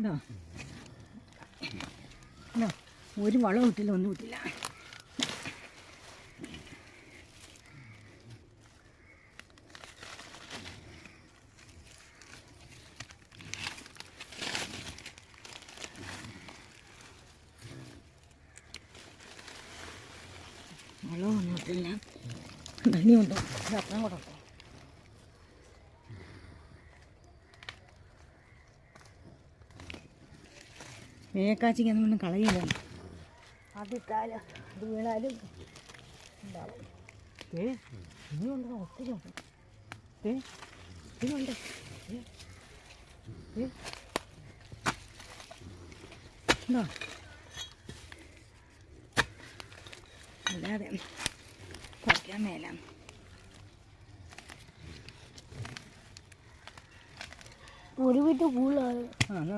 ഇതാ. ഒരു വളം ഇട്ടില്ല ഒന്നും ഇട്ടില്ല വളമൊന്നും ഇട്ടില്ല ധനിയുണ്ടോ. അപ്പം കൂടെ വേക്കാച്ചിക്ക് ഒന്നും കളയില്ല. അതിട്ടാൽ അത് വീണാലും ഉണ്ടാവും. ഏ ഇനിയുണ്ടോ ഒത്തിരി ഉണ്ട്. ഏ ഇനിയുണ്ട് ഏ ഏ ഉണ്ടോ? അല്ലാതെ കുറയ്ക്കാൻ മേല. ഒരു വീട്ടിൽ കൂടുതലാണ് ആ എന്നാ